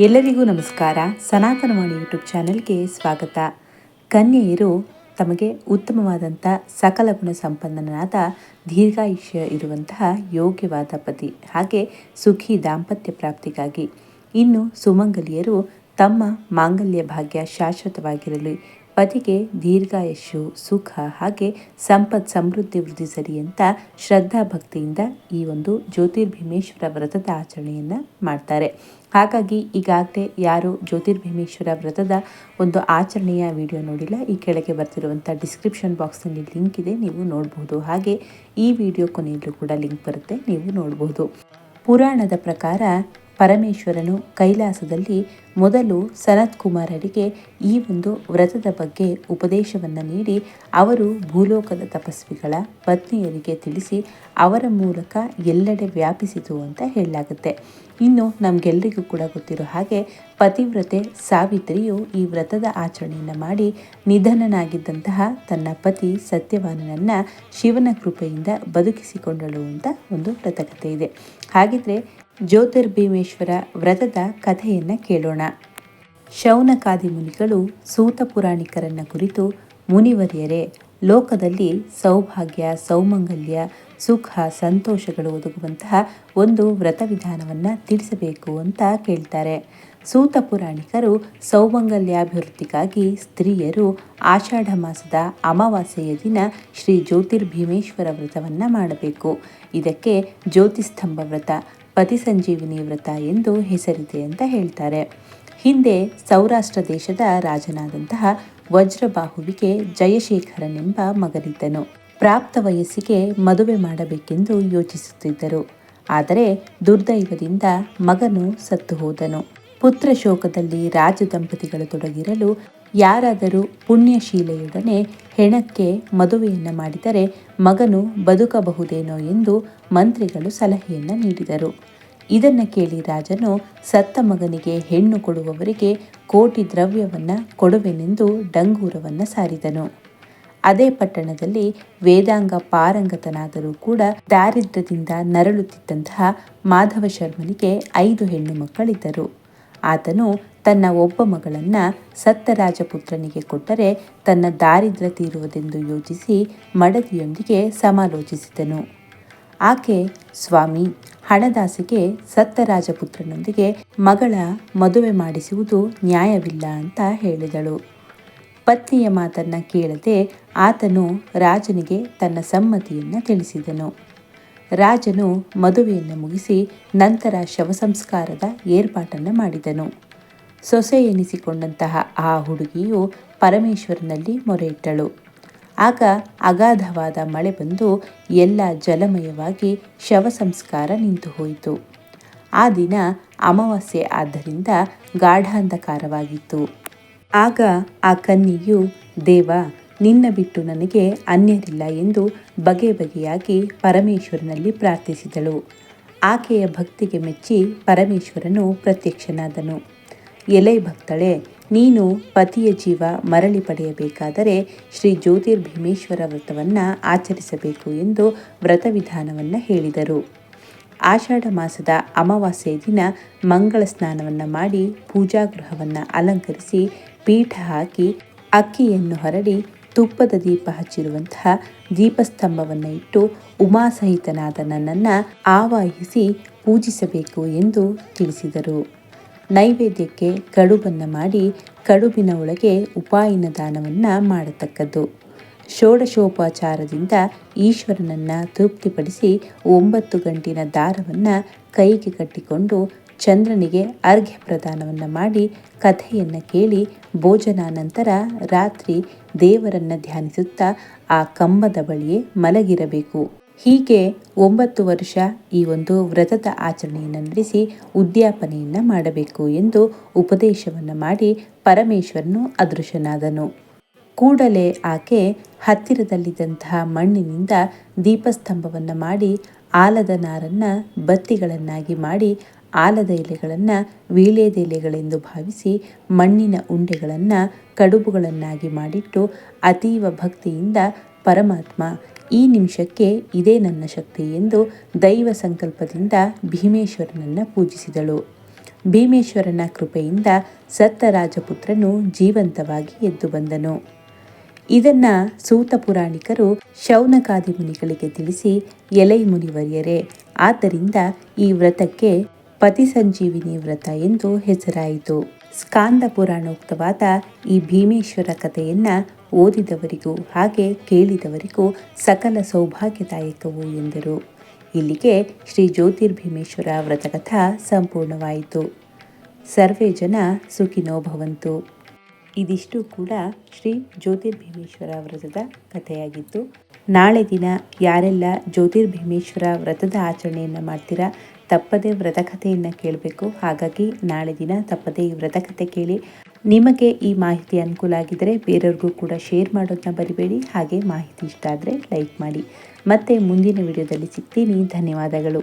ಎಲ್ಲರಿಗೂ ನಮಸ್ಕಾರ. ಸನಾತನವಾಣಿ ಯೂಟ್ಯೂಬ್ ಚಾನೆಲ್ಗೆ ಸ್ವಾಗತ. ಕನ್ಯೆಯರು ತಮಗೆ ಉತ್ತಮವಾದಂಥ ಸಕಲ ಗುಣ ಸಂಪನ್ನನಾದ ದೀರ್ಘಾಯುಷ್ಯ ಇರುವಂತಹ ಯೋಗ್ಯವಾದ ಪತಿ, ಹಾಗೆ ಸುಖಿ ದಾಂಪತ್ಯ ಪ್ರಾಪ್ತಿಗಾಗಿ. ಇನ್ನು ಸುಮಂಗಲಿಯರು ತಮ್ಮ ಮಾಂಗಲ್ಯ ಭಾಗ್ಯ ಶಾಶ್ವತವಾಗಿರಲಿ ಪತಿಗೆ ದೀರ್ಘಾಯಸ್ಸು ಸುಖ ಹಾಗೆ ಸಂಪತ್ ಸಮೃದ್ಧಿ ವೃದ್ಧಿಸಲಿ ಅಂತ ಶ್ರದ್ಧಾ ಭಕ್ತಿಯಿಂದ ಈ ಒಂದು ಜ್ಯೋತಿರ್ಭೀಮೇಶ್ವರ ವ್ರತದ ಆಚರಣೆಯನ್ನು ಮಾಡ್ತಾರೆ. ಹಾಗಾಗಿ ಈಗಾಗಲೇ ಯಾರು ಜ್ಯೋತಿರ್ಭೀಮೇಶ್ವರ ವ್ರತದ ಒಂದು ಆಚರಣೆಯ ವಿಡಿಯೋ ನೋಡಿಲ್ಲ, ಈ ಕೆಳಗೆ ಬರ್ತಿರುವಂಥ ಡಿಸ್ಕ್ರಿಪ್ಷನ್ ಬಾಕ್ಸ್ನಲ್ಲಿ ಲಿಂಕ್ ಇದೆ, ನೀವು ನೋಡಬಹುದು ಹಾಗೆ ಈ ವಿಡಿಯೋ ಕೊನೆಯಲ್ಲೂ ಕೂಡ ಲಿಂಕ್ ಬರುತ್ತೆ, ನೀವು ನೋಡಬಹುದು ಪುರಾಣದ ಪ್ರಕಾರ ಪರಮೇಶ್ವರನು ಕೈಲಾಸದಲ್ಲಿ ಮೊದಲು ಸನತ್ ಕುಮಾರರಿಗೆ ಈ ಒಂದು ವ್ರತದ ಬಗ್ಗೆ ಉಪದೇಶವನ್ನು ನೀಡಿ ಅವರು ಭೂಲೋಕದ ತಪಸ್ವಿಗಳ ಪತ್ನಿಯರಿಗೆ ತಿಳಿಸಿ ಅವರ ಮೂಲಕ ಎಲ್ಲೆಡೆ ವ್ಯಾಪಿಸಿತು ಅಂತ ಹೇಳಲಾಗುತ್ತೆ. ಇನ್ನು ನಮಗೆಲ್ಲರಿಗೂ ಕೂಡ ಗೊತ್ತಿರೋ ಹಾಗೆ ಪತಿವ್ರತೆ ಸಾವಿತ್ರಿಯು ಈ ವ್ರತದ ಆಚರಣೆಯನ್ನು ಮಾಡಿ ನಿಧನನಾಗಿದ್ದಂತಹ ತನ್ನ ಪತಿ ಸತ್ಯವಾನನನ್ನು ಶಿವನ ಕೃಪೆಯಿಂದ ಬದುಕಿಸಿಕೊಂಡಳು ಅಂತ ಒಂದು ವ್ರತಕತೆ ಇದೆ. ಹಾಗಿದ್ರೆ ಜ್ಯೋತಿರ್ಭೀಮೇಶ್ವರ ವ್ರತದ ಕಥೆಯನ್ನು ಕೇಳೋಣ. ಶೌನಕಾದಿ ಮುನಿಗಳು ಸೂತ ಪುರಾಣಿಕರನ್ನ ಕುರಿತು ಮುನಿವರಿಯರೇ, ಲೋಕದಲ್ಲಿ ಸೌಭಾಗ್ಯ, ಸೌಮಂಗಲ್ಯ, ಸುಖ, ಸಂತೋಷಗಳು ಒದಗುವಂತಹ ಒಂದು ವ್ರತ ವಿಧಾನವನ್ನು ತಿಳಿಸಬೇಕು ಅಂತ ಕೇಳ್ತಾರೆ. ಸೂತ ಪುರಾಣಿಕರು ಸೌಮಂಗಲ್ಯಾಭಿವೃದ್ಧಿಗಾಗಿ ಸ್ತ್ರೀಯರು ಆಷಾಢ ಮಾಸದ ಅಮಾವಾಸ್ಯೆಯ ದಿನ ಶ್ರೀ ಜ್ಯೋತಿರ್ಭೀಮೇಶ್ವರ ವ್ರತವನ್ನು ಮಾಡಬೇಕು. ಇದಕ್ಕೆ ಜ್ಯೋತಿಸ್ತಂಭ ವ್ರತ ಪತಿ ಸಂಜೀವಿನಿ ವ್ರತ ಎಂದು ಹೆಸರಿದೆ ಅಂತ ಹೇಳ್ತಾರೆ. ಹಿಂದೆ ಸೌರಾಷ್ಟ್ರ ದೇಶದ ರಾಜನಾದಂತಹ ವಜ್ರಬಾಹುವಿಗೆ ಜಯಶೇಖರನೆಂಬ ಮಗನಿದ್ದನು. ಪ್ರಾಪ್ತ ವಯಸ್ಸಿಗೆ ಮದುವೆ ಮಾಡಬೇಕೆಂದು ಯೋಚಿಸುತ್ತಿದ್ದರು. ಆದರೆ ದುರ್ದೈವದಿಂದ ಮಗನು ಸತ್ತು ಹೋದನು. ಪುತ್ರ ಶೋಕದಲ್ಲಿ ರಾಜ ದಂಪತಿಗಳು ತೊಡಗಿರಲು ಯಾರಾದರೂ ಪುಣ್ಯಶೀಲೆಯೊಡನೆ ಹೆಣಕ್ಕೆ ಮದುವೆಯನ್ನು ಮಾಡಿದರೆ ಮಗನು ಬದುಕಬಹುದೇನೋ ಎಂದು ಮಂತ್ರಿಗಳು ಸಲಹೆಯನ್ನು ನೀಡಿದರು. ಇದನ್ನು ಕೇಳಿ ರಾಜನು ಸತ್ತ ಮಗನಿಗೆ ಹೆಣ್ಣು ಕೊಡುವವರಿಗೆ ಕೋಟಿ ದ್ರವ್ಯವನ್ನು ಕೊಡುವೆನೆಂದು ಡಂಗೂರವನ್ನು ಸಾರಿದನು. ಅದೇ ಪಟ್ಟಣದಲ್ಲಿ ವೇದಾಂಗ ಪಾರಂಗತನಾದರೂ ಕೂಡ ದಾರಿದ್ರ್ಯದಿಂದ ನರಳುತ್ತಿದ್ದಂತಹ ಮಾಧವ ಶರ್ಮನಿಗೆ ಐದು ಹೆಣ್ಣು ಮಕ್ಕಳಿದ್ದರು. ಆತನು ತನ್ನ ಒಬ್ಬ ಮಗಳನ್ನು ಸತ್ತ ರಾಜಪುತ್ರನಿಗೆ ಕೊಟ್ಟರೆ ತನ್ನ ದಾರಿದ್ರ ತೀರುವುದೆಂದು ಯೋಚಿಸಿ ಮಡದಿಯೊಂದಿಗೆ ಸಮಾಲೋಚಿಸಿದನು. ಆಕೆ, ಸ್ವಾಮಿ, ಹಣದಾಸಿಗೆ ಸತ್ತ ರಾಜಪುತ್ರನೊಂದಿಗೆ ಮಗಳ ಮದುವೆ ಮಾಡಿಸುವುದು ನ್ಯಾಯವಿಲ್ಲ ಅಂತ ಹೇಳಿದಳು. ಪತ್ನಿಯ ಮಾತನ್ನು ಕೇಳದೆ ಆತನು ರಾಜನಿಗೆ ತನ್ನ ಸಮ್ಮತಿಯನ್ನು ತಿಳಿಸಿದನು. ರಾಜನು ಮದುವೆಯನ್ನು ಮುಗಿಸಿ ನಂತರ ಶವ ಸಂಸ್ಕಾರದ ಏರ್ಪಾಟನ್ನು ಮಾಡಿದನು. ಸೊಸೆ ಎನಿಸಿಕೊಂಡಂತಹ ಆ ಹುಡುಗಿಯು ಪರಮೇಶ್ವರನಲ್ಲಿ ಮೊರೆಯಿಟ್ಟಳು. ಆಗ ಅಗಾಧವಾದ ಮಳೆ ಬಂದು ಎಲ್ಲ ಜಲಮಯವಾಗಿ ಶವ ಸಂಸ್ಕಾರ ನಿಂತು ಹೋಯಿತು. ಆ ದಿನ ಅಮಾವಾಸ್ಯೆ ಆದ್ದರಿಂದ ಗಾಢಾಂಧಕಾರವಾಗಿತ್ತು. ಆಗ ಆ ಕನ್ನಿಯು, ದೇವ ನಿನ್ನ ಬಿಟ್ಟು ನನಗೆ ಅನ್ಯರಿಲ್ಲ ಎಂದು ಬಗೆ ಬಗೆಯಾಗಿ ಪರಮೇಶ್ವರನಲ್ಲಿ ಪ್ರಾರ್ಥಿಸಿದಳು. ಆಕೆಯ ಭಕ್ತಿಗೆ ಮೆಚ್ಚಿ ಪರಮೇಶ್ವರನು ಪ್ರತ್ಯಕ್ಷನಾದನು. ಎಲೆ ಭಕ್ತಳೆ, ನೀನು ಪತಿಯ ಜೀವ ಮರಳಿ ಪಡೆಯಬೇಕಾದರೆ ಶ್ರೀ ಜ್ಯೋತಿರ್ಭೀಮೇಶ್ವರ ವ್ರತವನ್ನು ಆಚರಿಸಬೇಕು ಎಂದು ವ್ರತವಿಧಾನವನ್ನು ಹೇಳಿದರು. ಆಷಾಢ ಮಾಸದ ಅಮಾವಾಸ್ಯೆಯ ದಿನ ಮಂಗಳ ಸ್ನಾನವನ್ನು ಮಾಡಿ ಪೂಜಾಗೃಹವನ್ನು ಅಲಂಕರಿಸಿ ಪೀಠ ಹಾಕಿ ಅಕ್ಕಿಯನ್ನು ಹರಡಿ ತುಪ್ಪದ ದೀಪ ಹಚ್ಚಿರುವಂತಹ ದೀಪಸ್ತಂಭವನ್ನು ಇಟ್ಟು ಉಮಾಸಹಿತನಾದ ನನ್ನನ್ನು ಆವಾಹಿಸಿ ಪೂಜಿಸಬೇಕು ಎಂದು ತಿಳಿಸಿದರು. ನೈವೇದ್ಯಕ್ಕೆ ಕಡುಬನ್ನು ಮಾಡಿ ಕಡುಬಿನ ಒಳಗೆ ಉಪಾಯಿನ ದಾನವನ್ನು ಮಾಡತಕ್ಕದ್ದು. ಷೋಡಶೋಪಚಾರದಿಂದ ಈಶ್ವರನನ್ನು ತೃಪ್ತಿಪಡಿಸಿ ಒಂಬತ್ತು ಗಂಟಿನ ದಾರವನ್ನು ಕೈಗೆ ಕಟ್ಟಿಕೊಂಡು ಚಂದ್ರನಿಗೆ ಅರ್ಘ್ಯ ಪ್ರದಾನವನ್ನು ಮಾಡಿ ಕಥೆಯನ್ನು ಕೇಳಿ ಭೋಜನಾನಂತರ ರಾತ್ರಿ ದೇವರನ್ನ ಧ್ಯಾನಿಸುತ್ತಾ ಆ ಕಂಬದ ಬಳಿಯೇ ಮಲಗಿರಬೇಕು. ಹೀಗೆ ಒಂಬತ್ತು ವರ್ಷ ಈ ಒಂದು ವ್ರತದ ಆಚರಣೆಯನ್ನು ನಡೆಸಿ ಉದ್ಯಾಪನೆಯನ್ನು ಮಾಡಬೇಕು ಎಂದು ಉಪದೇಶವನ್ನು ಮಾಡಿ ಪರಮೇಶ್ವರನು ಅದೃಶ್ಯನಾದನು ಕೂಡಲೇ ಆಕೆ ಹತ್ತಿರದಲ್ಲಿದ್ದಂತಹ ಮಣ್ಣಿನಿಂದ ದೀಪಸ್ತಂಭವನ್ನು ಮಾಡಿ ಆಲದ ನಾರನ್ನು ಬತ್ತಿಗಳನ್ನಾಗಿ ಮಾಡಿ ಆಲದ ಎಲೆಗಳನ್ನು ವೀಳ್ಯದೆಲೆಗಳೆಂದು ಭಾವಿಸಿ ಮಣ್ಣಿನ ಉಂಡೆಗಳನ್ನು ಕಡುಬುಗಳನ್ನಾಗಿ ಮಾಡಿಟ್ಟು ಅತೀವ ಭಕ್ತಿಯಿಂದ ಪರಮಾತ್ಮ ಈ ನಿಮಿಷಕ್ಕೆ ಇದೇ ನನ್ನ ಶಕ್ತಿ ಎಂದು ದೈವ ಸಂಕಲ್ಪದಿಂದ ಭೀಮೇಶ್ವರನನ್ನು ಪೂಜಿಸಿದಳು. ಭೀಮೇಶ್ವರನ ಕೃಪೆಯಿಂದ ಸತ್ತ ರಾಜಪುತ್ರನು ಜೀವಂತವಾಗಿ ಎದ್ದು ಬಂದನು. ಇದನ್ನ ಸೂತ ಪುರಾಣಿಕರು ಶೌನಕಾದಿ ಮುನಿಗಳಿಗೆ ತಿಳಿಸಿ ಎಲೈ ಮುನಿವರಿಯರೆ, ಆದ್ದರಿಂದ ಈ ವ್ರತಕ್ಕೆ ಪತಿ ಸಂಜೀವಿನಿ ವ್ರತ ಎಂದು ಹೆಸರಾಯಿತು. ಸ್ಕಾಂದ ಪುರಾಣೋಕ್ತವಾದ ಈ ಭೀಮೇಶ್ವರ ಕಥೆಯನ್ನ ಓದಿದವರಿಗೂ ಹಾಗೆ ಕೇಳಿದವರಿಗೂ ಸಕಲ ಸೌಭಾಗ್ಯದಾಯಕವು ಎಂದರು. ಇಲ್ಲಿಗೆ ಶ್ರೀ ಜ್ಯೋತಿರ್ಭೀಮೇಶ್ವರ ವ್ರತಕಥಾ ಸಂಪೂರ್ಣವಾಯಿತು. ಸರ್ವೇ ಜನ ಸುಖಿನೋ ಭವಂತು. ಇದಿಷ್ಟು ಕೂಡ ಶ್ರೀ ಜ್ಯೋತಿರ್ಭೀಮೇಶ್ವರ ವ್ರತದ ಕಥೆಯಾಗಿತ್ತು. ನಾಳೆ ದಿನ ಯಾರೆಲ್ಲ ಜ್ಯೋತಿರ್ಭೀಮೇಶ್ವರ ವ್ರತದ ಆಚರಣೆಯನ್ನು ಮಾಡ್ತೀರಾ ತಪ್ಪದೆ ವ್ರತಕಥೆಯನ್ನು ಕೇಳಬೇಕು. ಹಾಗಾಗಿ ನಾಳೆ ದಿನ ತಪ್ಪದೇ ಈ ವ್ರತಕಥೆ ಕೇಳಿ ನಿಮಗೆ ಈ ಮಾಹಿತಿ ಅನುಕೂಲ ಆಗಿದ್ದರೆ ಬೇರೆಯವ್ರಿಗೂ ಕೂಡ ಶೇರ್ ಮಾಡೋದನ್ನ ಬರಿಬೇಡಿ ಹಾಗೆ ಮಾಹಿತಿ ಇಷ್ಟ ಆದರೆ ಲೈಕ್ ಮಾಡಿ. ಮತ್ತೆ ಮುಂದಿನ ವಿಡಿಯೋದಲ್ಲಿ ಸಿಗ್ತೀನಿ. ಧನ್ಯವಾದಗಳು.